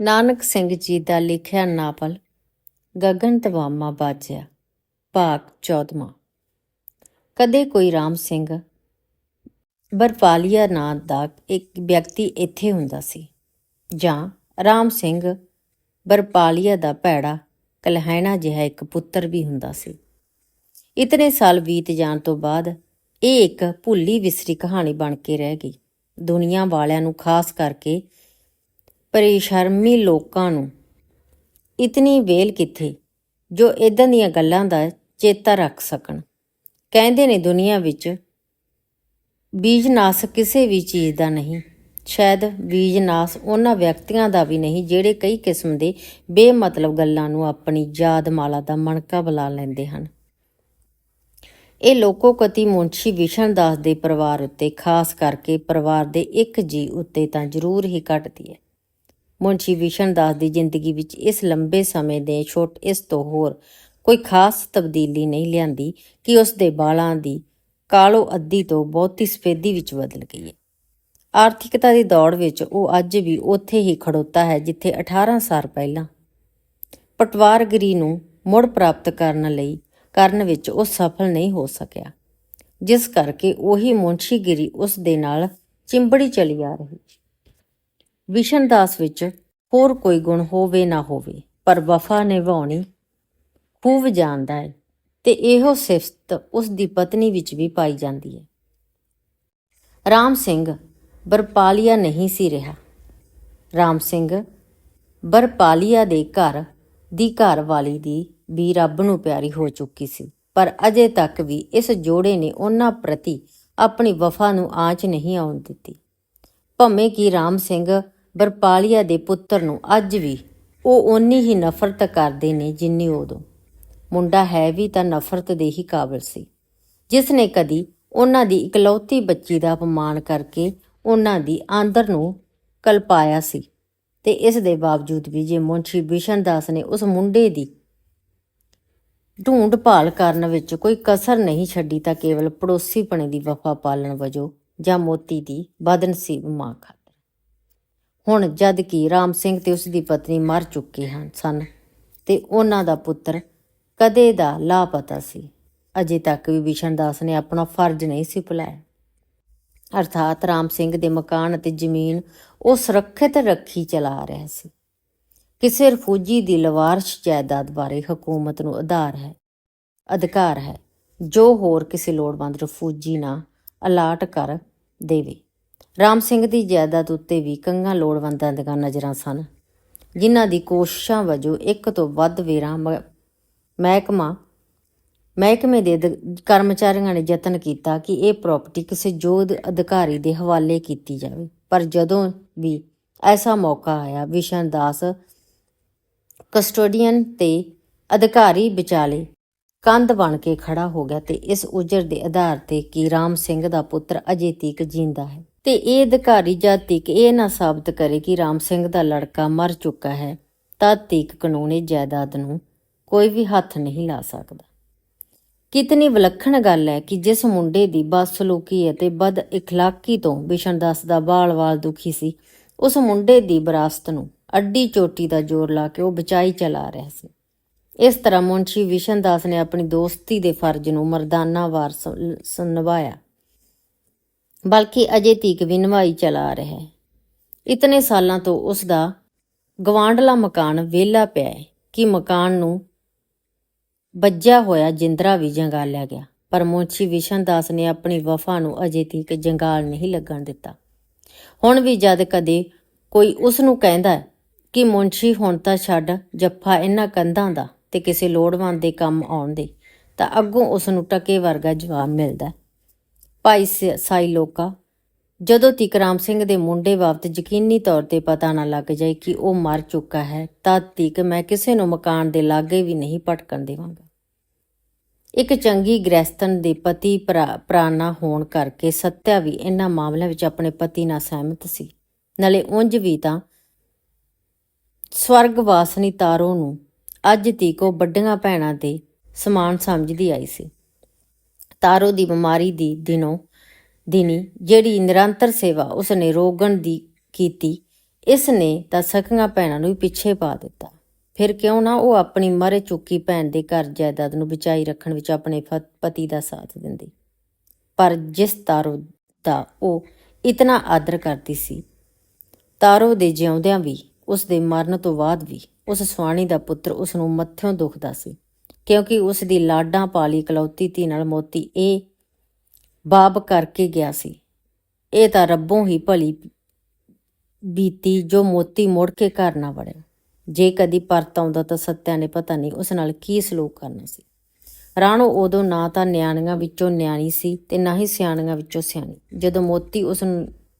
ਨਾਨਕ ਸਿੰਘ ਜੀ ਦਾ ਲਿਖਿਆ ਨਾਵਲ ਗਗਨ ਤਵਾਮਾ ਬਾਜਿਆ, ਭਾਗ 14ਵਾਂ ਕਦੇ ਕੋਈ ਰਾਮ ਸਿੰਘ ਬਰਪਾਲੀਆ ਨਾਂ ਦਾ ਇੱਕ ਵਿਅਕਤੀ ਇੱਥੇ ਹੁੰਦਾ ਸੀ, ਜਾਂ ਰਾਮ ਸਿੰਘ ਬਰਪਾਲੀਆ ਦਾ ਭੈੜਾ ਕਲਹਿਣਾ ਜਿਹਾ ਇੱਕ ਪੁੱਤਰ ਵੀ ਹੁੰਦਾ ਸੀ। ਇਤਨੇ ਸਾਲ ਬੀਤ ਜਾਣ ਤੋਂ ਬਾਅਦ ਇਹ ਇੱਕ ਭੁੱਲੀ ਵਿਸਰੀ ਕਹਾਣੀ ਬਣ ਕੇ ਰਹਿ ਗਈ। ਦੁਨੀਆ ਵਾਲਿਆਂ ਨੂੰ ਖਾਸ ਕਰਕੇ ਪਰੇਸ਼ਰਮੀ ਲੋਕਾਂ ਨੂੰ। ਇਤਨੀ ਵੇਲ ਕਿੱਥੇ? ਜੋ ਇਦਾਂ ਦੀਆਂ ਗੱਲਾਂ ਦਾ ਚੇਤਾ ਰੱਖ ਸਕਣ। ਕਹਿੰਦੇ ਨੇ ਦੁਨੀਆ ਵਿੱਚ ਬੀਜਨਾਸ ਕਿਸੇ ਵੀ ਚੀਜ਼ ਦਾ ਨਹੀਂ। ਸ਼ਾਇਦ ਬੀਜਨਾਸ ਉਹਨਾਂ ਵਿਅਕਤੀਆਂ ਦਾ ਵੀ ਨਹੀਂ, ਜਿਹੜੇ ਕਈ ਕਿਸਮ ਦੇ ਬੇਮਤਲਬ ਗੱਲਾਂ ਨੂੰ ਆਪਣੀ ਯਾਦ ਮਾਲਾ ਦਾ ਮਣਕਾ ਬੁਲਾ ਲੈਂਦੇ ਹਨ। ਇਹ ਲੋਕੋਕਤੀ ਮੁੰਸ਼ੀ ਵਿਸ਼ਨ ਦਾਸ ਦੇ ਪਰਿਵਾਰ ਉੱਤੇ, ਖਾਸ ਕਰਕੇ ਪਰਿਵਾਰ ਦੇ ਇੱਕ ਜੀ ਉੱਤੇ ਤਾਂ ਜ਼ਰੂਰ ਹੀ ਘਟਦੀ ਹੈ। ਮੁਨਸ਼ੀ ਵਿਸ਼ਨ ਦਾਸ ਦੀ ਜ਼ਿੰਦਗੀ ਵਿੱਚ ਇਸ ਲੰਬੇ ਸਮੇਂ ਦੇ ਛੋਟ ਇਸ ਤੋਂ ਹੋਰ ਕੋਈ ਖਾਸ ਤਬਦੀਲੀ ਨਹੀਂ ਲਿਆਂਦੀ ਕਿ ਉਸ ਦੇ ਬਾਲਾਂ ਦੀ ਕਾਲੋ ਅੱਧੀ ਤੋਂ ਬਹੁਤੀ ਸਫੇਦੀ ਵਿੱਚ ਬਦਲ ਗਈ ਹੈ। ਆਰਥਿਕਤਾ ਦੀ ਦੌੜ ਵਿੱਚ ਉਹ ਅੱਜ ਵੀ ਉੱਥੇ ਹੀ ਖੜੋਤਾ ਹੈ ਜਿੱਥੇ 18 ਸਾਲ ਪਹਿਲਾਂ ਪਟਵਾਰਗਰੀ ਨੂੰ ਮੁੜ ਪ੍ਰਾਪਤ ਕਰਨ ਲਈ, ਕਰਨ ਵਿੱਚ ਉਹ ਸਫਲ ਨਹੀਂ ਹੋ ਸਕਿਆ। ਜਿਸ ਕਰਕੇ ਉਹੀ ਮੁੰਸ਼ੀਗਿਰੀ ਉਸ ਦੇ ਨਾਲ ਚਿੰਬੜੀ ਚਲੀ ਆ ਰਹੀ ਵਿਸ਼ਨ ਦਾਸ ਵਿੱਚ ਹੋਰ ਕੋਈ ਗੁਣ ਹੋਵੇ ਨਾ ਹੋਵੇ, ਪਰ ਵਫਾ ਨਿਭਾਉਣੀ ਖੂਬ ਜਾਣਦਾ ਹੈ ਤੇ ਇਹੋ ਸਿਫਤ ਉਸ ਦੀ ਪਤਨੀ ਵਿੱਚ ਵੀ ਪਾਈ ਜਾਂਦੀ ਹੈ। ਰਾਮ ਸਿੰਘ ਬਰਪਾਲੀਆ ਨਹੀਂ ਸੀ ਰਿਹਾ। ਰਾਮ ਸਿੰਘ ਬਰਪਾਲੀਆ ਦੇ ਘਰ ਦੀ ਘਰ ਵਾਲੀ ਦੀ ਵੀ ਰੱਬ ਨੂੰ ਪਿਆਰੀ ਹੋ ਚੁੱਕੀ ਸੀ, ਪਰ ਅਜੇ ਤੱਕ ਵੀ ਇਸ ਜੋੜੇ ਨੇ ਉਹਨਾਂ ਪ੍ਰਤੀ ਆਪਣੀ ਵਫਾ ਨੂੰ ਆਂਚ ਨਹੀਂ ਆਉਣ ਦਿੱਤੀ। ਭਵੇਂ ਕਿ ਰਾਮ ਸਿੰਘ ਬਰਪਾਲੀਆ ਦੇ ਪੁੱਤਰ ਨੂੰ ਅੱਜ ਵੀ ਉਹ ਓਨੀ ਹੀ ਨਫ਼ਰਤ ਕਰਦੇ ਨੇ ਜਿੰਨੀ ਉਦੋਂ। ਮੁੰਡਾ ਹੈ ਵੀ ਤਾਂ ਨਫ਼ਰਤ ਦੇ ਹੀ ਕਾਬਿਲ ਸੀ। ਜਿਸ ਨੇ ਕਦੀ ਉਹਨਾਂ ਦੀ ਇਕਲੌਤੀ ਬੱਚੀ ਦਾ ਅਪਮਾਨ ਕਰਕੇ ਉਹਨਾਂ ਦੀ ਆਂਦਰ ਨੂੰ ਕਲਪਾਇਆ ਸੀ ਤੇ ਇਸ ਦੇ ਬਾਵਜੂਦ ਵੀ ਜੇ ਮੁੰਸ਼ੀ ਬਿਸ਼ਨ ਦਾਸ ਨੇ ਉਸ ਮੁੰਡੇ ਦੀ ਢੂੰਡ ਭਾਲ ਕਰਨ ਵਿੱਚ ਕੋਈ ਕਸਰ ਨਹੀਂ ਛੱਡੀ ਤਾਂ ਕੇਵਲ ਪੜੋਸੀਪਣੇ ਦੀ ਵਫਾ ਪਾਲਣ ਵਜੋਂ ਜਾਂ ਮੋਤੀ ਦੀ ਬਦਨਸੀਬ ਮਾਂ ਖਾਤਰ। ਹੁਣ ਜਦ ਕਿ ਰਾਮ ਸਿੰਘ ਤੇ ਉਸ ਦੀ ਪਤਨੀ ਮਰ ਚੁੱਕੇ ਹਨ, ਸਨ ਤੇ ਉਹਨਾਂ ਦਾ ਪੁੱਤਰ ਕਦੇ ਦਾ ਲਾਪਤਾ ਸੀ। ਅਜੇ ਤੱਕ ਵੀ ਵਿਸ਼ਨ ਦਾਸ ਨੇ ਆਪਣਾ ਫਰਜ਼ ਨਹੀਂ ਸੀ ਭੁਲਾਇਆ ਅਰਥਾਤ ਰਾਮ ਸਿੰਘ ਦੇ ਮਕਾਨ ਅਤੇ ਜ਼ਮੀਨ ਉਹ ਸੁਰੱਖਿਅਤ ਰੱਖੀ ਚਲਾ ਰਿਹਾ ਸੀ। ਕਿਸੇ ਰਫੂਜੀ ਦੀ ਲਵਾਰਸ਼ ਜਾਇਦਾਦ ਬਾਰੇ ਹਕੂਮਤ ਨੂੰ ਆਧਾਰ ਹੈ, ਅਧਿਕਾਰ ਹੈ, ਜੋ ਹੋਰ ਕਿਸੇ ਲੋੜਵੰਦ ਰਫੂਜੀ ਨਾ ਅਲਾਟ ਕਰ ਦੇਵੇ। ਰਾਮ ਸਿੰਘ ਦੀ ਜਾਇਦਾਦ ਉੱਤੇ ਵੀ ਕੰਗਾ ਲੋੜਵੰਦਾਂ ਦੀਆਂ ਨਜ਼ਰਾਂ ਸਨ, ਜਿਨ੍ਹਾਂ ਦੀ ਕੋਸ਼ਿਸ਼ਾਂ ਵਜੋਂ ਇੱਕ ਤੋਂ ਵੱਧ ਵੇਰਾਂ ਮ- ਮਹਿਕਮਾ, ਮਹਿਕਮੇ ਦੇ ਅਧ- ਕਰਮਚਾਰੀਆਂ ਨੇ ਯਤਨ ਕੀਤਾ ਕਿ ਇਹ ਪ੍ਰਾਪਰਟੀ ਕਿਸੇ ਯੋਧ ਅਧਿਕਾਰੀ ਦੇ ਹਵਾਲੇ ਕੀਤੀ ਜਾਵੇ। ਪਰ ਜਦੋਂ ਵੀ ਐਸਾ ਮੌਕਾ ਆਇਆ, ਵਿਸ਼ਨ ਦਾਸ ਕਸਟੋਡੀਅਨ ਤੇ ਅਧਿਕਾਰੀ ਵਿਚਾਲੇ ਕੰਧ ਬਣ ਕੇ ਖੜਾ ਹੋ ਗਿਆ ਤੇ ਇਸ ਉਜਰ ਦੇ ਆਧਾਰ ਤੇ ਕਿ ਰਾਮ ਸਿੰਘ ਦਾ ਪੁੱਤਰ ਅਜੇ ਤੀਕ ਜਿੰਦਾ ਹੈ। ਤੇ ਇਹ ਅਧਿਕਾਰੀ ਜਦ ਤੀਕ ਇਹ ਨਾ ਸਾਬਤ ਕਰੇ ਕਿ ਰਾਮ ਸਿੰਘ ਦਾ ਲੜਕਾ ਮਰ ਚੁੱਕਾ ਹੈ ਤਦ ਤੀਕ ਕਾਨੂੰਨੀ ਜਾਇਦਾਦ ਨੂੰ ਕੋਈ ਵੀ ਹੱਥ ਨਹੀਂ ਲਾ ਸਕਦਾ। ਕਿਤਨੀ ਵਿਲੱਖਣ ਗੱਲ ਹੈ ਕਿ ਜਿਸ ਮੁੰਡੇ ਦੀ ਬਦਸਲੂਕੀ ਅਤੇ ਬਦ ਇਖਲਾਕੀ ਤੋਂ ਬਿਸ਼ਨਦਾਸ ਦਾ ਬਾਲ-ਵਾਲ ਦੁਖੀ ਸੀ, ਉਸ ਮੁੰਡੇ ਦੀ ਵਿਰਾਸਤ ਨੂੰ ਅੱਡੀ ਚੋਟੀ ਦਾ ਜ਼ੋਰ ਲਾ ਕੇ ਉਹ ਬਚਾਈ ਚਲਾ ਰਿਹਾ ਸੀ। ਇਸ ਤਰ੍ਹਾਂ ਮੁੰਸ਼ੀ ਵਿਸ਼ਨਦਾਸ ਨੇ ਆਪਣੀ ਦੋਸਤੀ ਦੇ ਫਰਜ਼ ਨੂੰ ਮਰਦਾਨਾ ਵਾਰ ਸ- ਨਿਭਾਇਆ ਬਲਕਿ ਅਜੇ ਤੀਕ ਵੀ ਨਿਭਾਈ ਚਲਾ ਰਿਹਾ ਹੈ। ਇਤਨੇ ਸਾਲਾਂ ਤੋਂ ਉਸ ਦਾ ਗਵਾਂਢਲਾ ਮਕਾਨ ਵਿਹਲਾ ਪਿਆ ਹੈ ਕਿ ਮਕਾਨ ਨੂੰ ਵੱਜਿਆ ਹੋਇਆ ਜਿੰਦਰਾ ਵੀ ਜੰਗਾਲਿਆ ਗਿਆ। ਪਰ ਮੁੰਸ਼ੀ ਵਿਸ਼ਨ ਦਾਸ ਨੇ ਆਪਣੀ ਵਫਾ ਨੂੰ ਅਜੇ ਤੀਕ ਜੰਗਾਲ ਨਹੀਂ ਲੱਗਣ ਦਿੱਤਾ। ਹੁਣ ਵੀ ਜਦ ਕਦੇ ਕੋਈ ਉਸ ਨੂੰ ਕਹਿੰਦਾ ਕਿ ਮੁੰਸ਼ੀ ਹੁਣ ਤਾਂ ਛੱਡ, ਜੱਫਾ ਇਹਨਾਂ ਕੰਧਾਂ ਦਾ ਤੇ ਕਿਸੇ ਲੋੜਵੰਦ ਦੇ ਕੰਮ ਆਉਣ ਦੇ, ਤਾਂ ਅੱਗੋਂ ਉਸ ਨੂੰ ਟਕੇ ਵਰਗਾ ਜਵਾਬ ਮਿਲਦਾ ਭਾਈ ਸ- ਸਾਈ ਲੋਕਾ, ਜਦੋਂ ਤੀਕ ਰਾਮ ਸਿੰਘ ਦੇ ਮੁੰਡੇ ਬਾਬਤ ਯਕੀਨੀ ਤੌਰ ਤੇ ਪਤਾ ਨਾ ਲੱਗ ਜਾਏ ਕਿ ਉਹ ਮਰ ਚੁੱਕਾ ਹੈ, ਤਦ ਤੀਕ ਮੈਂ ਕਿਸੇ ਨੂੰ ਮਕਾਨ ਦੇ ਲਾਗੇ ਵੀ ਨਹੀਂ ਭਟਕਣ ਦੇਵਾਂਗਾ। ਇੱਕ ਚੰਗੀ ਗ੍ਰਹਿਸਤਨ ਦੇ ਪਤੀ ਭਰਾ- ਪ੍ਰਾਣਾ ਹੋਣ ਕਰਕੇ ਸੱਤਿਆ ਵੀ ਇਹਨਾਂ ਮਾਮਲਿਆਂ ਵਿੱਚ ਆਪਣੇ ਪਤੀ ਨਾਲ ਸਹਿਮਤ ਸੀ। ਨਾਲੇ ਉਂਝ ਵੀ ਤਾਂ ਸਵਰਗ ਵਾਸਨੀ ਤਾਰੋ ਨੂੰ ਅੱਜ ਤੀਕ ਉਹ ਵੱਡੀਆਂ ਭੈਣਾਂ ਦੇ ਸਮਾਨ ਸਮਝਦੀ ਆਈ ਸੀ। ਤਾਰੋ ਦੀ ਬਿਮਾਰੀ ਦੀ ਦਿਨੋਂ ਦਿਨੀ ਜਿਹੜੀ ਨਿਰੰਤਰ ਸੇਵਾ ਉਸਨੇ ਰੋਗਣ ਦੀ ਕੀਤੀ ਇਸ ਨੇ ਤਾਂ ਸਕੀਆਂ ਭੈਣਾਂ ਨੂੰ ਵੀ ਪਿੱਛੇ ਪਾ ਦਿੱਤਾ। ਫਿਰ ਕਿਉਂ ਨਾ ਉਹ ਆਪਣੀ ਮਰੇ ਚੁੱਕੀ ਭੈਣ ਦੇ ਘਰ ਜਾਇਦਾਦ ਨੂੰ ਬਚਾਈ ਰੱਖਣ ਵਿੱਚ ਆਪਣੇ ਫ- ਪਤੀ ਦਾ ਸਾਥ ਦਿੰਦੀ। ਪਰ ਜਿਸ ਤਾਰੋ ਦਾ ਉਹ ਇਤਨਾ ਆਦਰ ਕਰਦੀ ਸੀ, ਤਾਰੋ ਦੇ ਜਿਉਂਦਿਆਂ ਵੀ ਉਸ ਦੇ ਮਰਨ ਤੋਂ ਬਾਅਦ ਵੀ, ਉਸ ਸੁਆਣੀ ਦਾ ਪੁੱਤਰ ਉਸ ਨੂੰ ਮੱਥਿਓਂ ਦੁਖਦਾ ਸੀ। ਕਿਉਂਕਿ ਉਸ ਦੀ ਲਾਡਾਂ ਪਾਲੀ ਕਲੌਤੀ ਧੀ ਨਾਲ ਮੋਤੀ ਇਹ ਬਾਬ ਕਰਕੇ ਗਿਆ ਸੀ। ਇਹ ਤਾਂ ਰੱਬੋਂ ਹੀ ਭਲੀ ਬੀਤੀ ਜੋ ਮੋਤੀ ਮੁੜ ਕੇ ਘਰ ਨਾ ਵੜਿਆ ਜੇ ਕਦੀ ਪਰਤ ਆਉਂਦਾ ਤਾਂ ਸੱਤਿਆ ਨੇ ਪਤਾ ਨਹੀਂ ਉਸ ਨਾਲ ਕੀ ਸਲੂਕ ਕਰਨਾ ਸੀ। ਰਾਣੋ ਉਦੋਂ ਨਾ ਤਾਂ ਨਿਆਣੀਆਂ ਵਿੱਚੋਂ ਨਿਆਣੀ ਸੀ ਤੇ ਨਾ ਹੀ ਸਿਆਣੀਆਂ ਵਿੱਚੋਂ ਸਿਆਣੀ। ਜਦੋਂ ਮੋਤੀ ਉਸ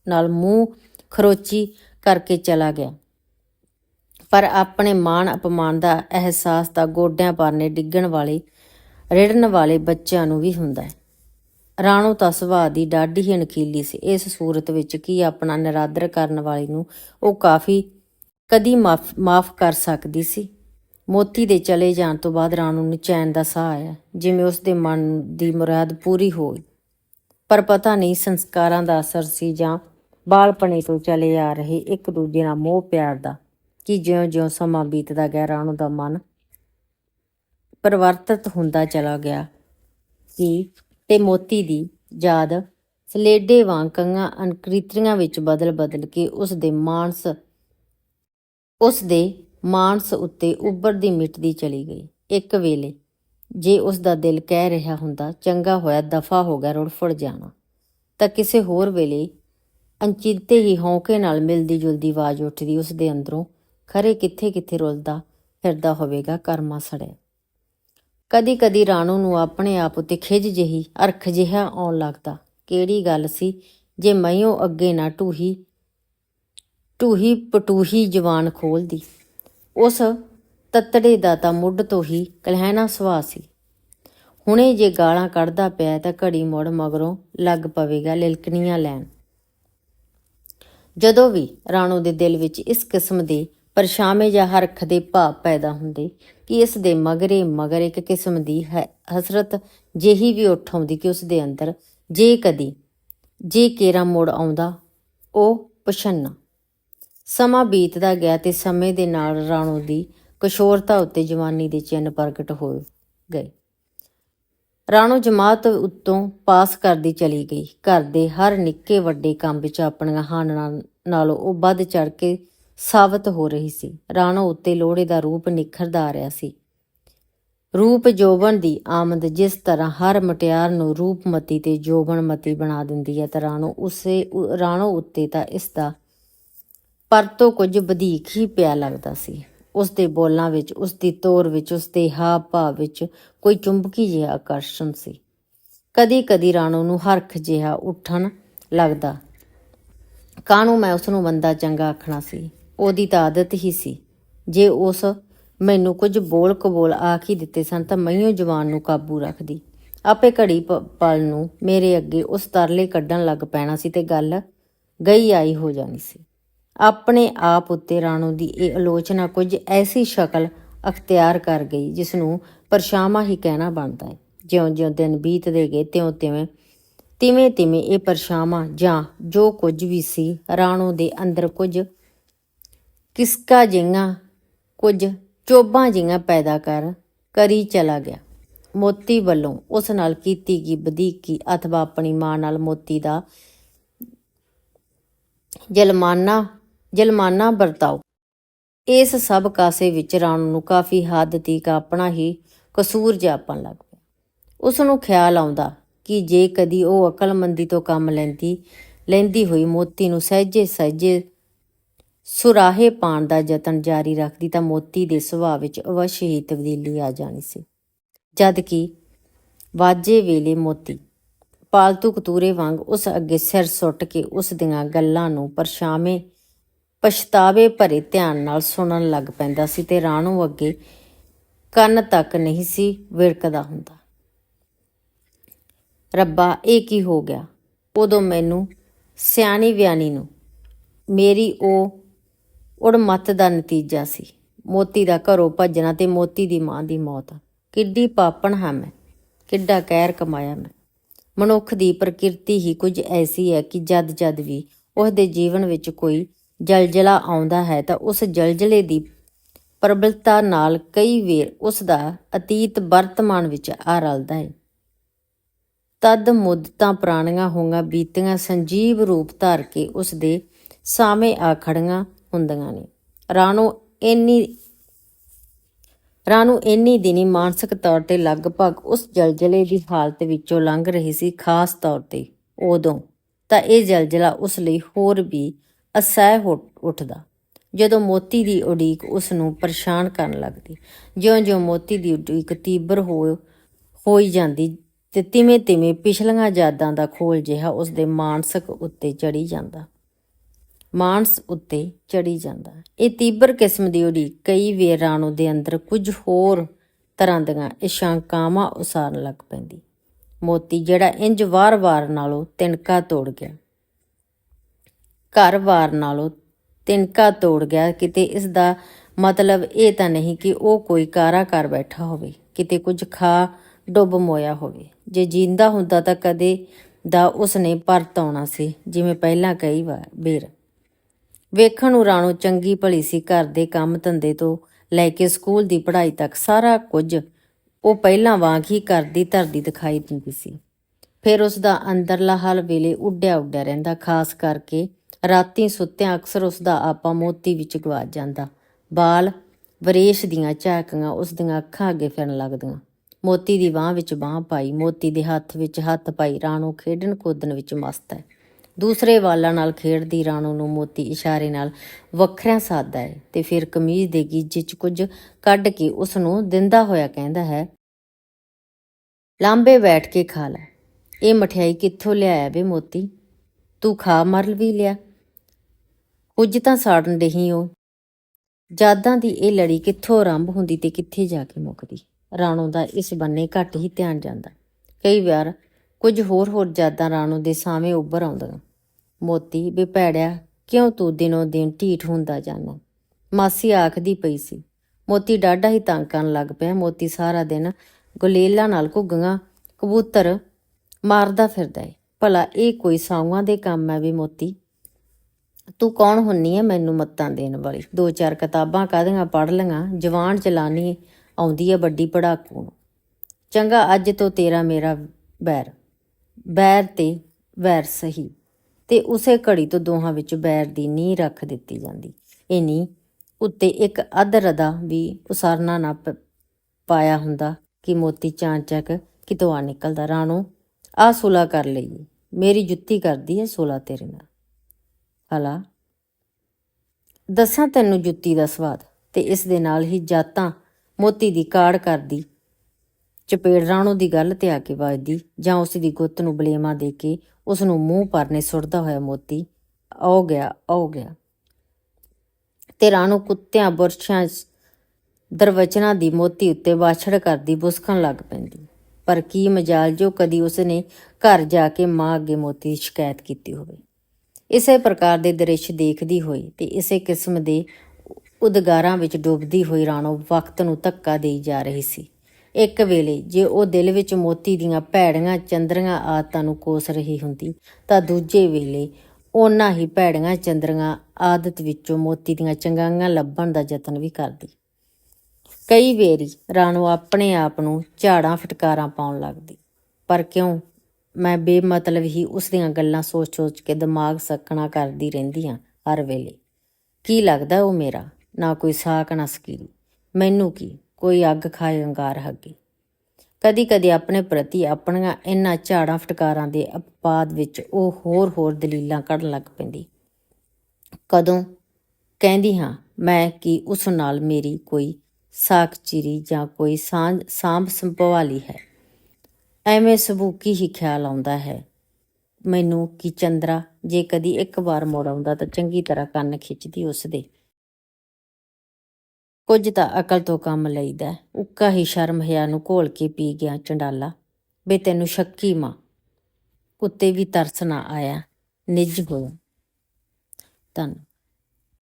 ਨਾਲ ਮੂੰਹ ਖਰੋਚੀ ਕਰਕੇ ਚਲਾ ਗਿਆ ਪਰ ਆਪਣੇ ਮਾਣ ਅਪਮਾਨ ਦਾ ਅਹਿਸਾਸ ਤਾਂ ਗੋਡਿਆਂ ਪਾਰਨੇ ਡਿੱਗਣ ਵਾਲੇ, ਰਿੜਨ ਵਾਲੇ ਬੱਚਿਆਂ ਨੂੰ ਵੀ ਹੁੰਦਾ ਹੈ। ਰਾਣੋ ਤਾਂ ਸੁਭਾਅ ਦੀ ਡਾਢੀ ਹੀ ਅਣਖੀਲੀ ਸੀ। ਇਸ ਸੂਰਤ ਵਿੱਚ ਕੀ ਆਪਣਾ ਨਿਰਾਦਰ ਕਰਨ ਵਾਲੀ ਨੂੰ ਉਹ ਕਾਫੀ ਕਦੀ ਮਾਫ ਮਾਫ ਕਰ ਸਕਦੀ ਸੀ। ਮੋਤੀ ਦੇ ਚਲੇ ਜਾਣ ਤੋਂ ਬਾਅਦ ਰਾਣੂ ਨੂੰ ਚੈਨ ਦਾ ਸਾਹ ਆਇਆ, ਜਿਵੇਂ ਉਸ ਦੇ ਮਨ ਦੀ ਮੁਰਾਦ ਪੂਰੀ ਹੋ ਗਈ। ਪਰ ਪਤਾ ਨਹੀਂ ਸੰਸਕਾਰਾਂ ਦਾ ਅਸਰ ਸੀ ਜਾਂ ਬਾਲਪਣੇ ਤੋਂ ਚਲੇ ਆ ਰਹੇ ਇੱਕ ਦੂਜੇ ਨਾਲ ਮੋਹ ਪਿਆਰ ਦਾ ਕਿ ਜਿਉਂ-ਜਿਉਂ ਸਮਾਂ ਬੀਤਦਾ ਗਿਆ, ਰਾਣੋ ਦਾ ਮਨ ਪਰਿਵਰਤਿਤ ਹੁੰਦਾ ਚਲਾ ਗਿਆ ਕਿ ਤੇ ਮੋਤੀ ਦੀ ਯਾਦ ਸਲੇਡੇ ਵਾਂਗ ਕੰਗਾਂ ਅਨਕ੍ਰਿਤਰੀਆਂ ਵਿੱਚ ਬਦਲ-ਬਦਲ ਕੇ ਉਸ ਦੇ ਮਾਨਸ, ਉਸ ਦੇ ਮਾਨਸ ਉੱਤੇ ਉੱਭਰਦੀ ਮਿਟਦੀ ਚਲੀ ਗਈ। ਇੱਕ ਵੇਲੇ ਜੇ ਉਸ ਦਾ ਦਿਲ ਕਹਿ ਰਿਹਾ ਹੁੰਦਾ, ਚੰਗਾ ਹੋਇਆ ਦਫਾ ਹੋ ਗਿਆ ਰੁੜਫੜ ਜਾਣਾ, ਤਾਂ ਕਿਸੇ ਹੋਰ ਵੇਲੇ ਅਣਚਿੰਤੇ ਹੀ ਹੌਂਕੇ ਨਾਲ ਮਿਲਦੀ ਜੁਲਦੀ ਆਵਾਜ਼ ਉੱਠਦੀ ਉਸ ਦੇ ਅੰਦਰੋਂ ਖਰੇ ਕਿੱਥੇ ਕਿੱਥੇ ਰੁਲਦਾ ਫਿਰਦਾ ਹੋਵੇਗਾ ਕਰਮਾ ਸੜਿਆ। ਕਦੀ ਕਦੀ ਰਾਣੂ ਨੂੰ ਆਪਣੇ ਆਪ ਉਤੇ ਖਿਜ ਜਿਹੀ, ਅਰਖ ਜਿਹਾ ਆਉਣ ਲੱਗਦਾ। ਕਿਹੜੀ ਗੱਲ ਸੀ? ਜੇ ਮਈਓ ਅੱਗੇ ਨਾ ਟੂਹੀ ਟੂਹੀ ਪਟੂਹੀ ਜਵਾਨ ਖੋਲਦੀ। ਉਸ ਤੱਤੜੇ ਦਾ ਤਾਂ ਮੁੱਢ ਤੋਂ ਹੀ ਕਲਹਿਣਾ ਸੁਭਾਅ ਸੀ। ਹੁਣੇ ਜੇ ਗਾਲਾਂ ਕੱਢਦਾ ਪਿਆ ਤਾਂ ਘੜੀ ਮੁੜ ਮਗਰੋਂ ਲੱਗ ਪਵੇਗਾ ਲਿਲਕਣੀਆਂ ਲੈਣ। ਜਦੋਂ ਵੀ ਰਾਣੋ ਦੇ ਦਿਲ ਵਿੱਚ ਇਸ ਕਿਸਮ ਦੇ ਪਰਛਾਵੇਂ ਜਾਂ ਹਰਖ ਦੇ ਭਾਵ ਪੈਦਾ ਹੁੰਦੇ। ਕਿ ਇਸ ਦੇ ਮਗਰੇ ਮਗਰ ਇੱਕ ਕਿਸਮ ਦੀ ਹੈ ਹਸਰਤ, ਜਿਹੀ ਵੀ ਉੱਠ ਆਉਂਦੀ ਕਿ ਉਸ ਦੇ ਅੰਦਰ ਜੇ ਕਦੀ, ਜੇ ਕੇਰਾ ਮੋੜ ਆਉਂਦਾ, ਉਹ ਪਛੰਨਾ। ਸਮਾਂ ਬੀਤਦਾ ਗਿਆ ਤੇ ਸਮੇਂ ਦੇ ਨਾਲ ਰਾਣੋ ਦੀ ਕਿਸ਼ੋਰਤਾ ਉੱਤੇ ਜਵਾਨੀ ਦੇ ਚਿੰਨ੍ਹ ਪ੍ਰਗਟ ਹੋ ਗਏ। ਰਾਣੋ ਜਮਾਤ ਉੱਤੋਂ ਪਾਸ ਕਰਦੀ ਚਲੀ ਗਈ। ਘਰ ਦੇ ਹਰ ਨਿੱਕੇ ਵੱਡੇ ਕੰਮ ਵਿੱਚ ਆਪਣੀਆਂ ਹਾਨਣਾ ਨਾਲੋਂ ਉਹ ਵੱਧ ਚੜ ਕੇ ਸਾਬਤ ਹੋ ਰਹੀ ਸੀ। ਰਾਣੋ ਉੱਤੇ ਲੋੜੇ ਦਾ ਰੂਪ ਨਿਖਰਦਾ ਆ ਰਿਹਾ ਸੀ। ਰੂਪ ਜੋਬਨ ਦੀ ਆਮਦ ਜਿਸ ਤਰ੍ਹਾਂ ਹਰ ਮਟਿਆਰ ਨੂੰ ਰੂਪਮਤੀ ਤੇ ਜੋਬਨਮਤੀ ਬਣਾ ਦਿੰਦੀ ਹੈ, ਤਾਂ ਰਾਣੋ ਉਸੇ ਰਾਣੋ ਉੱਤੇ ਤਾਂ ਇਸ ਦਾ ਪਰ ਤੋਂ ਕੁਝ ਵਧੇਕ ਹੀ ਪਿਆ ਲੱਗਦਾ ਸੀ। ਉਸ ਦੇ ਬੋਲਾਂ ਵਿੱਚ, ਉਸ ਦੀ ਤੋਰ ਵਿੱਚ, ਉਸ ਦੇ ਹਾਵ ਭਾਵ ਵਿੱਚ ਕੋਈ ਚੁੰਬਕੀ ਜਿਹਾ ਆਕਰਸ਼ਣ ਸੀ। ਕਦੀ ਕਦੀ ਰਾਣੋ ਨੂੰ ਹਰਖ ਜਿਹਾ ਉੱਠਣ ਲੱਗਦਾ। ਕਾਹਨੂੰ ਮੈਂ ਉਸ ਨੂੰ ਮੰਦਾ ਚੰਗਾ ਆਖਣਾ ਸੀ? ਉਹਦੀ ਤਾਂ ਆਦਤ ਹੀ ਸੀ। ਜੇ ਉਸ ਮੈਨੂੰ ਕੁਝ ਬੋਲ ਕਬੋਲ ਆਖ ਹੀ ਦਿੱਤੇ ਸਨ ਤਾਂ ਮਈਓ ਜਵਾਨ ਨੂੰ ਕਾਬੂ ਰੱਖਦੀ। ਆਪੇ ਘੜੀ ਪ- ਪਲ ਨੂੰ ਮੇਰੇ ਅੱਗੇ ਉਸ ਤਰਲੇ ਕੱਢਣ ਲੱਗ ਪੈਣਾ ਸੀ ਤੇ ਗੱਲ ਗਈ ਆਈ ਹੋ ਜਾਣੀ ਸੀ। ਆਪਣੇ ਆਪ ਉੱਤੇ ਰਾਣੋ ਦੀ ਇਹ ਆਲੋਚਨਾ ਕੁਝ ਐਸੀ ਸ਼ਕਲ ਅਖਤਿਆਰ ਕਰ ਗਈ ਜਿਸ ਨੂੰ ਪਰਛਾਵਾਂ ਹੀ ਕਹਿਣਾ ਬਣਦਾ ਹੈ। ਜਿਉਂ-ਜਿਉਂ ਦਿਨ ਬੀਤਦੇ ਗਏ ਤਿਉਂ ਤਿਵੇਂ ਤਿਵੇਂ ਤਿਵੇਂ ਇਹ ਪਰਛਾਵਾਂ ਜਾਂ ਜੋ ਕੁਝ ਵੀ ਸੀ, ਰਾਣੋ ਦੇ ਅੰਦਰ ਕੁਝ ਕਿਸਕਾ ਜਿਹੀਆਂ ਕੁਝ ਚੋਬਾਂ ਜਿਹੀਆਂ ਪੈਦਾ ਕਰ, ਕਰੀ ਚਲਾ ਗਿਆ। ਮੋਤੀ ਵੱਲੋਂ ਉਸ ਨਾਲ ਕੀਤੀ ਗਈ ਬਦੀਕੀ ਅਥਵਾ ਆਪਣੀ ਮਾਂ ਨਾਲ ਮੋਤੀ ਦਾ ਜਲਮਾਨਾ ਜਲਮਾਨਾ ਵਰਤਾਓ। ਇਸ ਸਭ ਕਾਸੇ ਵਿੱਚ ਰਾਣੂ ਨੂੰ ਕਾਫੀ ਹੱਦ ਤੀਕ ਆਪਣਾ ਹੀ ਕਸੂਰ ਜਾਪਣ ਲੱਗ ਪਿਆ। ਉਸ ਨੂੰ ਖਿਆਲ ਆਉਂਦਾ ਕਿ ਜੇ ਕਦੀ ਉਹ ਅਕਲਮੰਦੀ ਤੋਂ ਕੰਮ ਲੈਂਦੀ ਲੈਂਦੀ ਹੋਈ ਮੋਤੀ ਨੂੰ ਸਹਿਜੇ ਸਹਿਜੇ ਸੁਰਾਹੇ ਪਾਣ ਦਾ ਯਤਨ ਜਾਰੀ ਰੱਖਦੀ ਤਾਂ ਮੋਤੀ ਦੇ ਸੁਭਾਅ ਵਿੱਚ ਅਵਸ਼ ਹੀ ਤਬਦੀਲੀ ਆ ਜਾਣੀ ਸੀ। ਜਦ ਕਿ ਵਾਜੇ ਵੇਲੇ ਮੋਤੀ ਪਾਲਤੂ ਕਤੂਰੇ ਵਾਂਗ ਉਸ ਅੱਗੇ ਸਿਰ ਸੁੱਟ ਕੇ ਉਸ ਦੀਆਂ ਗੱਲਾਂ ਨੂੰ ਪਰਛਾਵੇਂ ਪਛਤਾਵੇ ਭਰੇ ਧਿਆਨ ਨਾਲ ਸੁਣਨ ਲੱਗ ਪੈਂਦਾ ਸੀ ਤੇ ਰਾਣੂ ਅੱਗੇ ਕੰਨ ਤੱਕ ਨਹੀਂ ਸੀ ਵਿਰਕਦਾ ਹੁੰਦਾ। ਰੱਬਾ, ਇਹ ਕੀ ਹੋ ਗਿਆ? ਉਦੋਂ ਮੈਨੂੰ ਸਿਆਣੀ ਵਿਆਨੀ ਨੂੰ, ਮੇਰੀ ਉਹ ਉੜਮੱਤ ਦਾ ਨਤੀਜਾ ਸੀ। ਮੋਤੀ ਦਾ ਘਰੋਂ ਭੱਜਣਾ ਤੇ ਮੋਤੀ ਦੀ ਮਾਂ ਦੀ ਮੌਤ। ਕਿੱਡੀ ਪਾਪਣ ਹਾਂ ਮੈਂ, ਕਿੱਡਾ ਕਹਿਰ ਕਮਾਇਆ ਮੈਂ। ਮਨੁੱਖ ਦੀ ਪ੍ਰਕਿਰਤੀ ਹੀ ਕੁਝ ਐਸੀ ਹੈ ਕਿ ਜਦ ਜਦ ਵੀ ਉਸ ਦੇ ਜੀਵਨ ਵਿੱਚ ਕੋਈ ਜਲਜਲਾ ਆਉਂਦਾ ਹੈ ਤਾਂ ਉਸ ਜਲਜਲੇ ਦੀ ਪ੍ਰਬਲਤਾ ਨਾਲ ਕਈ ਵੇਰ ਉਸ ਦਾ ਅਤੀਤ ਵਰਤਮਾਨ ਵਿੱਚ ਆ ਰਲਦਾ ਹੈ। ਤਦ ਮੁੱਦਤਾਂ ਪੁਰਾਣੀਆਂ ਹੋਈਆਂ ਬੀਤੀਆਂ ਸੰਜੀਵ ਰੂਪ ਧਾਰ ਕੇ ਉਸ ਦੇ ਸਾਹਮਣੇ ਆ ਖੜੀਆਂ ਹੁੰਦੀਆਂ ਨੇ। ਰਾਣੋ ਇੰਨੀ, ਰਾਣੂ ਇੰਨੀ ਦਿਨੀ ਮਾਨਸਿਕ ਤੌਰ ਤੇ ਲਗਭਗ ਉਸ ਜਲਜਲੇ ਦੀ ਹਾਲਤ ਵਿੱਚੋਂ ਲੰਘ ਰਹੀ ਸੀ ਖਾਸ ਤੌਰ ਤੇ ਉਦੋਂ। ਤਾਂ ਇਹ ਜਲਜਲਾ ਉਸ ਲਈ ਹੋਰ ਵੀ ਅਸਹਿ ਹੋ ਉੱਠਦਾ। ਜਦੋਂ ਮੋਤੀ ਦੀ ਉਡੀਕ ਉਸ ਨੂੰ ਪਰੇਸ਼ਾਨ ਕਰਨ ਲੱਗਦੀ, ਜਿਉਂ-ਜਿਉਂ ਮੋਤੀ ਦੀ ਉਡੀਕ ਤੀਬਰ ਹੋ, ਹੋਈ ਜਾਂਦੀ ਤੇ ਤਿਵੇਂ-ਤਿਵੇਂ ਪਿਛਲੀਆਂ ਯਾਦਾਂ ਦਾ ਖੋਲ ਜਿਹਾ ਉਸ ਦੇ ਮਾਨਸਿਕ ਉੱਤੇ ਚੜੀ ਜਾਂਦਾ। ਮਾਨਸ ਉੱਤੇ ਚੜੀ ਜਾਂਦਾ ਇਹ ਤੀਬਰ ਕਿਸਮ ਦੀ ਉਡੀਕ ਕਈ ਵੇਰ ਰਾਣੋ ਦੇ ਅੰਦਰ ਕੁਝ ਹੋਰ ਤਰ੍ਹਾਂ ਦੀਆਂ ਇਸ਼ਾਂਕਾਵਾਂ ਉਸਾਰਨ ਲੱਗ ਪੈਂਦੀ। ਮੋਤੀ ਜਿਹੜਾ ਇੰਜ ਵਾਰ-ਵਾਰ ਨਾਲੋਂ ਤਿਣਕਾ ਤੋੜ ਗਿਆ। ਘਰ-ਵਾਰ ਨਾਲੋਂ ਤਿਣਕਾ ਤੋੜ ਗਿਆ। ਕਿਤੇ ਇਸ ਦਾ ਮਤਲਬ ਇਹ ਤਾਂ ਨਹੀਂ ਕਿ ਉਹ ਕੋਈ ਕਾਰਾ ਕਰ ਬੈਠਾ ਹੋਵੇ, ਕਿਤੇ ਕੁਝ ਖਾ ਡੁੱਬ ਮੋਇਆ ਹੋਵੇ। ਜੇ ਜਿੰਦਾ ਹੁੰਦਾ ਤਾਂ ਕਦੇ ਦਾ ਉਸਨੇ ਪਰਤ ਆਉਣਾ ਸੀ, ਜਿਵੇਂ ਪਹਿਲਾਂ ਕਈ ਵਾਰ ਬੇਰ ਵੇਖਣ ਨੂੰ ਰਾਣੋ ਚੰਗੀ ਭਲੀ ਸੀ ਘਰ ਦੇ ਕੰਮ ਧੰਦੇ ਤੋਂ ਲੈ ਕੇ ਸਕੂਲ ਦੀ ਪੜ੍ਹਾਈ ਤੱਕ, ਸਾਰਾ ਕੁਝ ਉਹ ਪਹਿਲਾਂ ਵਾਂਗ ਹੀ ਕਰਦੀ ਧਰਦੀ ਦਿਖਾਈ ਦਿੰਦੀ ਸੀ। ਫਿਰ ਉਸ ਦਾ ਅੰਦਰਲਾ ਹਲ ਵੇਲੇ ਉੱਡਿਆ ਉੱਡਿਆ ਰਹਿੰਦਾ, ਖਾਸ ਕਰਕੇ ਰਾਤੀ ਸੁੱਤਿਆਂ ਅਕਸਰ ਉਸ ਦਾ ਆਪਾ ਮੋਤੀ ਵਿੱਚ ਗਵਾਚ ਜਾਂਦਾ। ਬਾਲ ਵਰੇਸ਼ ਦੀਆਂ ਝਾਕੀਆਂ ਉਸ ਦੀਆਂ ਅੱਖਾਂ ਅੱਗੇ ਫਿਰਨ ਲੱਗਦੀਆਂ। ਮੋਤੀ ਦੀ ਬਾਹ ਵਿੱਚ ਬਾਹ ਪਾਈ, ਮੋਤੀ ਦੇ ਹੱਥ ਵਿੱਚ ਹੱਥ ਪਾਈ, ਰਾਣੋ ਖੇਡਣ ਕੁੱਦਣ ਵਿੱਚ ਮਸਤ ਹੈ। ਦੂਸਰੇ ਵਾਲਾਂ ਨਾਲ ਖੇਡਦੀ ਰਾਣੋ ਨੂੰ ਮੋਤੀ ਇਸ਼ਾਰੇ ਨਾਲ ਵੱਖਰਿਆਂ ਸਾਧਦਾ ਹੈ ਤੇ ਫਿਰ ਕਮੀਜ਼ ਦੇ ਗੀਜੇ 'ਚ ਕੁਝ ਕੱਢ ਕੇ ਉਸ ਨੂੰ ਦਿੰਦਾ ਹੋਇਆ ਕਹਿੰਦਾ ਹੈ, ਲਾਂਬੇ ਬੈਠ ਕੇ ਖਾ ਲੈ। ਇਹ ਮਠਿਆਈ ਕਿੱਥੋਂ ਲਿਆਇਆ ਵੇ ਮੋਤੀ? ਤੂੰ ਖਾ ਮਰਲ ਵੀ ਲਿਆ। ਕੁਝ ਤਾਂ ਸਾੜਨ ਡਹੀ ਹੋ ਜਾਦਾਂ ਦੀ ਇਹ ਲੜੀ ਕਿੱਥੋਂ ਆਰੰਭ ਹੁੰਦੀ ਤੇ ਕਿੱਥੇ ਜਾ ਕੇ ਮੁੱਕਦੀ ਰਾਣੋ ਦਾ ਇਸ ਬੰਨੇ ਘੱਟ ਹੀ ਧਿਆਨ ਜਾਂਦਾ। ਕਈ ਵਾਰ ਕੁਝ ਹੋਰ ਹੋਰ ਜਾਦਾਂ ਰਾਣੋ ਦੇ ਸਾਹਮਣੇ ਉੱਭਰ ਆਉਂਦੀਆਂ। ਮੋਤੀ ਵੀ ਭੈੜਿਆ ਕਿਉਂ ਤੂੰ ਦਿਨੋਂ ਦਿਨ ਢੀਠ ਹੁੰਦਾ ਜਾਂਦਾ? ਮਾਸੀ ਆਖਦੀ ਪਈ ਸੀ। ਮੋਤੀ ਡਾਢਾ ਹੀ ਤੰਗ ਕਰਨ ਲੱਗ ਪਿਆ। ਮੋਤੀ ਸਾਰਾ ਦਿਨ ਗੁਲੇਲਾਂ ਨਾਲ ਘੁੱਗੀਆਂ, ਕਬੂਤਰ ਮਾਰਦਾ ਫਿਰਦਾ ਏ। ਭਲਾ ਇਹ ਕੋਈ ਸਾਊਆਂ ਦੇ ਕੰਮ ਹੈ ਵੀ ਮੋਤੀ? ਤੂੰ ਕੌਣ ਹੁੰਨੀ ਹੈ ਮੈਨੂੰ ਮੱਤਾਂ ਦੇਣ ਵਾਲੀ? ਦੋ ਚਾਰ ਕਿਤਾਬਾਂ ਕਾਹਦੀਆਂ ਪੜ੍ਹ ਲਈਆਂ? ਜਵਾਨ ਚਲਾਨੀ ਆਉਂਦੀ ਹੈ ਵੱਡੀ ਪੜਾਕੂ ਨੂੰ। ਚੰਗਾ, ਅੱਜ ਤੋਂ ਤੇਰਾ ਮੇਰਾ ਬੈਰ। ਬੈਰ ਤੇ ਵੈਰ ਸਹੀ। ਤੇ ਉਸੇ ਘੜੀ ਤੋਂ ਦੋਹਾਂ ਵਿੱਚ ਬੈਰ ਦੀ ਨੀਂਹ ਰੱਖ ਦਿੱਤੀ ਜਾਂਦੀ। ਇਹ ਨੀਂਹ ਉੱਤੇ ਇੱਕ ਅਦਰ ਦਾ ਵੀ ਉਸਾਰਨਾ ਨਾ ਪਾਇਆ ਹੁੰਦਾ ਕਿ ਮੋਤੀ ਚਾਂਚਕ ਕਿਤੋਂ ਆ ਨਿਕਲਦਾ। ਰਾਣੋ ਆ ਸੁਲਾ ਕਰ ਲਈ ਮੇਰੀ ਜੁੱਤੀ ਕਰਦੀ ਹੈ ਸੁਲਾ ਤੇਰੇ ਨਾਲ। ਹਲਾ? ਦੱਸਾਂ ਤੈਨੂੰ ਜੁੱਤੀ ਦਾ ਸਵਾਦ ਤੇ ਇਸ ਦੇ ਨਾਲ ਹੀ ਜਾਤਾਂ ਮੋਤੀ ਦੀ ਕਾੜ ਕਰਦੀ। ਚਪੇੜ ਰਾਣੋ ਦੀ ਗੱਲ ਤੇ ਆ ਕੇ ਵੱਜਦੀ ਜਾਂ ਉਸ ਦੀ ਗੁੱਤ ਨੂੰ ਬਲੇਮਾ ਦੇ ਕੇ ਉਸ ਨੂੰ ਮੂੰਹ ਪਰਨੇ ਸੁੱਟਦਾ ਹੋਇਆ ਮੋਤੀ। ਆਉ ਗਿਆ ਆਉ ਗਿਆ। ਤੇ ਰਾਣੋ ਕੁੱਤਿਆਂ ਬੁਰਸ਼ਾਂ ਦਰਵਚਨਾਂ ਦੀ ਮੋਤੀ ਉੱਤੇ ਵਾਛੜ ਕਰਦੀ ਬੁਸਕਣ ਲੱਗ ਪੈਂਦੀ। ਪਰ ਕੀ ਮਜਾਲ ਜੋ ਕਦੀ ਉਸਨੇ ਘਰ ਜਾ ਕੇ ਮਾਂ ਅੱਗੇ ਮੋਤੀ ਦੀ ਸ਼ਿਕਾਇਤ ਕੀਤੀ ਹੋਵੇ। ਇਸੇ ਪ੍ਰਕਾਰ ਦੇ ਦ੍ਰਿਸ਼ ਦੇਖਦੀ ਹੋਈ ਤੇ ਇਸੇ ਕਿਸਮ ਦੇ ਉਦਗਾਰਾਂ ਵਿੱਚ ਡੁੱਬਦੀ ਹੋਈ ਰਾਣੋ ਵਕਤ ਨੂੰ ਧੱਕਾ ਦੇਈ ਜਾ ਰਹੀ ਸੀ। ਇੱਕ ਵੇਲੇ ਜੇ ਉਹ ਦਿਲ ਵਿੱਚ ਮੋਤੀ ਦੀਆਂ ਭੈੜੀਆਂ ਚੰਦਰੀਆਂ ਆਦਤਾਂ ਨੂੰ ਕੋਸ ਰਹੀ ਹੁੰਦੀ, ਤਾਂ ਦੂਜੇ ਵੇਲੇ ਉਹਨਾਂ ਹੀ ਭੈੜੀਆਂ ਚੰਦਰੀਆਂ ਆਦਤ ਵਿੱਚੋਂ ਮੋਤੀ ਦੀਆਂ ਚੰਗਾਈਆਂ ਲੱਭਣ ਦਾ ਯਤਨ ਵੀ ਕਰਦੀ। ਕਈ ਵੇਰੀ ਰਾਣੋ ਆਪਣੇ ਆਪ ਨੂੰ ਝਾੜਾਂ ਫਟਕਾਰਾਂ ਪਾਉਣ ਲੱਗਦੀ, ਪਰ ਕਿਉਂ? ਮੈਂ ਬੇਮਤਲਬ ਹੀ ਉਸ ਦੀਆਂ ਗੱਲਾਂ ਸੋਚ-ਸੋਚ ਕੇ ਦਿਮਾਗ ਸੱਕਣਾ ਕਰਦੀ ਰਹਿੰਦੀ ਹਾਂ ਹਰ ਵੇਲੇ। ਕੀ ਲੱਗਦਾ ਉਹ ਮੇਰਾ? ਨਾ ਕੋਈ ਸਾਕ, ਨਾ ਸਕੀਰੀ। ਮੈਨੂੰ ਕੀ? ਕੋਈ ਅੱਗ ਖਾਏ ਅੰਗਾਰ ਹੱਗੀ। ਕਦੀ ਕਦੀ ਆਪਣੇ ਪ੍ਰਤੀ ਆਪਣੀਆਂ ਇਹਨਾਂ ਝਾੜਾਂ ਫਟਕਾਰਾਂ ਦੇ ਅਪਵਾਦ ਵਿੱਚ ਉਹ ਹੋਰ ਹੋਰ ਦਲੀਲਾਂ ਕੱਢਣ ਲੱਗ ਪੈਂਦੀ। ਕਦੋਂ ਕਹਿੰਦੀ ਹਾਂ ਮੈਂ ਕਿ ਉਸ ਨਾਲ ਮੇਰੀ ਕੋਈ ਸਾਖ ਚਿਰੀ ਜਾਂ ਕੋਈ ਸਾਂਝ ਸਾਂਭ ਸੰਭਵਾਲੀ ਹੈ। ਐਵੇਂ ਸਬੂਕੀ ਹੀ ਖਿਆਲ ਆਉਂਦਾ ਹੈ। ਮੈਨੂੰ ਕਿ ਚੰਦਰਾ ਜੇ ਕਦੀ ਇੱਕ ਵਾਰ ਮੁੜ ਆਉਂਦਾ ਤਾਂ ਚੰਗੀ ਤਰ੍ਹਾਂ ਕੰਨ ਖਿੱਚਦੀ ਉਸ ਦੇ। ਕੁਝ ਤਾਂ ਅਕਲ ਤੋਂ ਕੰਮ ਲਈਦਾ ਹੈ। ਉੱਕਾ ਹੀ ਸ਼ਰਮ ਹਿਆ ਨੂੰ ਘੋਲ ਕੇ ਪੀ ਗਿਆ ਚੰਡਾਲਾ। ਬੇ ਤੈਨੂੰ ਸ਼ੱਕੀ ਮਾਂ। ਕੁੱਤੇ ਵੀ ਤਰਸ ਨਾ ਆਇਆ। ਨਿੱਜ ਹੋਇਆ। ਧੰਨ।